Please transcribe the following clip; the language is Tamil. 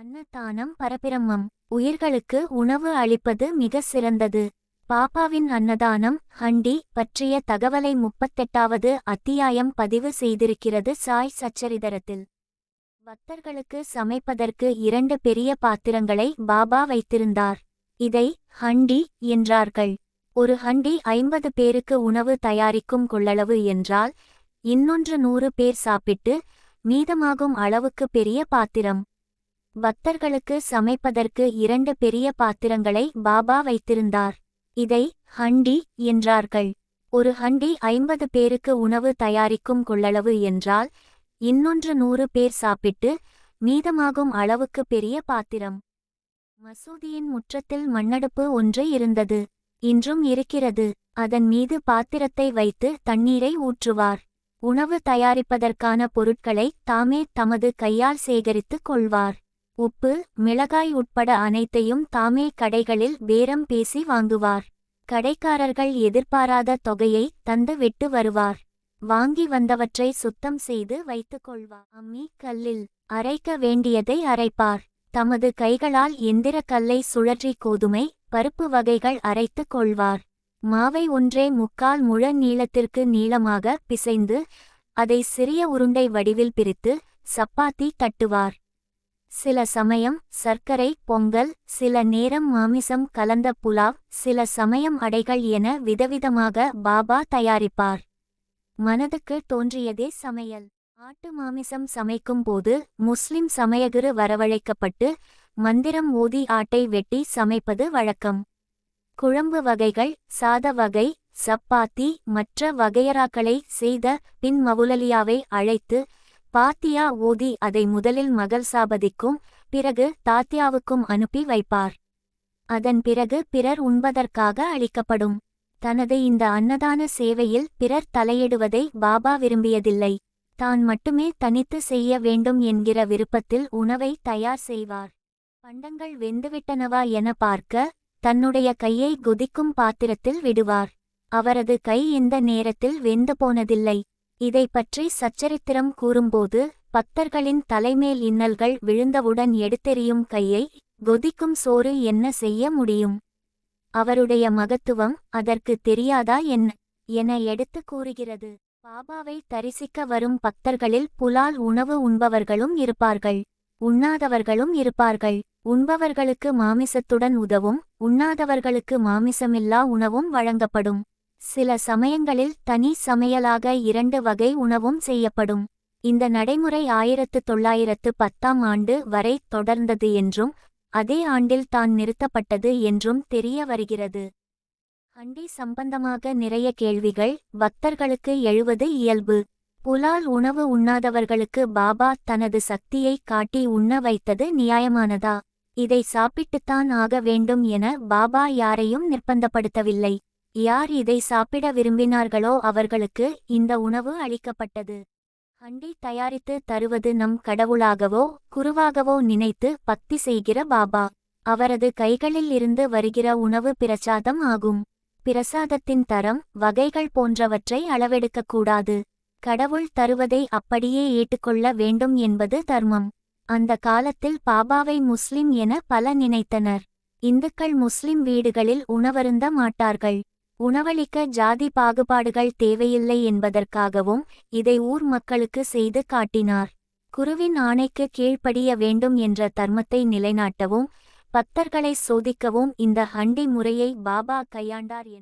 அன்னதானம் பரபிரம்மம். உயிர்களுக்கு உணவு அளிப்பது மிக சிறந்தது. பாப்பாவின் அன்னதானம் ஹண்டி பற்றிய தகவலை முப்பத்தெட்டாவது அத்தியாயம் பதிவு செய்திருக்கிறது சாய் சச்சரிதரத்தில். பக்தர்களுக்கு சமைப்பதற்கு இரண்டு பெரிய பாத்திரங்களை பாபா வைத்திருந்தார். இதை ஹண்டி என்றார்கள். ஒரு ஹண்டி ஐம்பது பேருக்கு உணவு தயாரிக்கும் கொள்ளளவு என்றால் இன்னொன்று நூறு பேர் சாப்பிட்டு மீதமாகும் அளவுக்கு பெரிய பாத்திரம். பக்தர்களுக்கு சமைப்பதற்கு இரண்டு பெரிய பாத்திரங்களை பாபா வைத்திருந்தார். இதை ஹண்டி என்றார்கள். ஒரு ஹண்டி ஐம்பது பேருக்கு உணவு தயாரிக்கும் கொள்ளளவு என்றால் இன்னொன்று நூறு பேர் சாப்பிட்டு மீதமாகும் அளவுக்கு பெரிய பாத்திரம். மசூதியின் முற்றத்தில் மண்ணடுப்பு ஒன்று இருந்தது. இன்றும் இருக்கிறது. அதன் மீது பாத்திரத்தை வைத்து தண்ணீரை ஊற்றுவார். உணவு தயாரிப்பதற்கான பொருட்களை தாமே தமது கையால் சேகரித்துக் கொள்வார். உப்பு மிளகாய் உட்பட அனைத்தையும் தாமே கடைகளில் பேரம் பேசி வாங்குவார். கடைக்காரர்கள் எதிர்பாராத தொகையை தந்து விட்டு வருவார். வாங்கி வந்தவற்றை சுத்தம் செய்து வைத்துக் கொள்வார். அம்மி கல்லில் அரைக்க வேண்டியதை அரைப்பார். தமது கைகளால் எந்திர கல்லை சுழற்றி கோதுமை பருப்பு வகைகள் அரைத்துக் கொள்வார். மாவை ஒன்றே முக்கால் முழ நீளத்திற்கு நீளமாக பிசைந்து அதை சிறிய உருண்டை வடிவில் பிரித்து சப்பாத்தி தட்டுவார். சில சமயம் சர்க்கரை பொங்கல் சில நேரம் மாமிசம் கலந்த புலாவ் சில சமயம் அடைகள் என விதவிதமாக பாபா தயாரிப்பார். மனதுக்கு தோன்றியதே சமையல். ஆட்டு மாமிசம் சமைக்கும் போது முஸ்லிம் சமயகுரு வரவழைக்கப்பட்டு மந்திரம் ஓதி ஆட்டை வெட்டி சமைப்பது வழக்கம். குழம்பு வகைகள் சாத வகை சப்பாத்தி மற்ற வகையராக்களை செய்த பின் மவுலலியாவை அழைத்து பாத்தியா ஓதி அதை முதலில் மகள் சாபதிக்கும் பிறகு தாத்தியாவுக்கும் அனுப்பி வைப்பார். அதன் பிறகு பிறர் உண்பதற்காக அளிக்கப்படும். தனது இந்த அன்னதான சேவையில் பிறர் தலையிடுவதை பாபா விரும்பியதில்லை. தான் மட்டுமே தனித்து செய்ய வேண்டும் என்கிற விருப்பத்தில் உணவை தயார் செய்வார். பண்டங்கள் வெந்துவிட்டனவா என பார்க்க தன்னுடைய கையை குதிக்கும் பாத்திரத்தில் விடுவார். அவரது கை இந்த நேரத்தில் வெந்து போனதில்லை. இதை பற்றி சச்சரித்திரம் கூறும்போது பக்தர்களின் தலைமேல் இன்னல்கள் விழுந்தவுடன் எடுத்தெறியும் கையை கொதிக்கும் சோறு என்ன செய்ய முடியும்? அவருடைய மகத்துவம் அதற்கு தெரியாதா என்ன என எடுத்து கூறுகிறது. பாபாவை தரிசிக்க வரும் பக்தர்களில் புலால் உணவு உண்பவர்களும் இருப்பார்கள். உண்ணாதவர்களும் இருப்பார்கள். உண்பவர்களுக்கு மாமிசத்துடன் உதவும் உண்ணாதவர்களுக்கு மாமிசமில்லா உணவும் வழங்கப்படும். சில சமயங்களில் தனி சமையலாக இரண்டு வகை உணவும் செய்யப்படும். இந்த நடைமுறை ஆயிரத்து தொள்ளாயிரத்து பத்தாம் ஆண்டு வரை தொடர்ந்தது என்றும் அதே ஆண்டில் தான் நிறுத்தப்பட்டது என்றும் தெரிய வருகிறது. ஹண்டி சம்பந்தமாக நிறைய கேள்விகள் பக்தர்களுக்கு எழுவது இயல்பு. புலால் உணவு உண்ணாதவர்களுக்கு பாபா தனது சக்தியை காட்டி உண்ண வைத்தது நியாயமானதா? இதை சாப்பிட்டுத்தான் ஆக வேண்டும் என பாபா யாரையும் நிர்பந்தப்படுத்தவில்லை. யார் இதை சாப்பிட விரும்பினார்களோ அவர்களுக்கு இந்த உணவு அளிக்கப்பட்டது. ஹண்டி தயாரித்து தருவது நம் கடவுளாகவோ குருவாகவோ நினைத்து பக்தி செய்கிற பாபா. அவரது கைகளில் இருந்து வருகிற உணவு பிரசாதம் ஆகும். பிரசாதத்தின் தரம் வகைகள் போன்றவற்றை அளவெடுக்கக்கூடாது கடவுள் தருவதை அப்படியே ஏற்றுக்கொள்ள வேண்டும் என்பது தர்மம். அந்த காலத்தில் பாபாவை முஸ்லிம் என பல நினைத்தனர். இந்துக்கள் முஸ்லிம் வீடுகளில் உணவருந்த மாட்டார்கள். உணவளிக்க ஜாதி பாகுபாடுகள் தேவையில்லை என்பதற்காகவும் இதை ஊர் மக்களுக்கு செய்து காட்டினார். குருவின் ஆணைக்கு கீழ்ப்படிய வேண்டும் என்ற தர்மத்தை நிலைநாட்டவும் பக்தர்களை சோதிக்கவும் இந்த ஹண்டி முறையை பாபா கையாண்டார் என்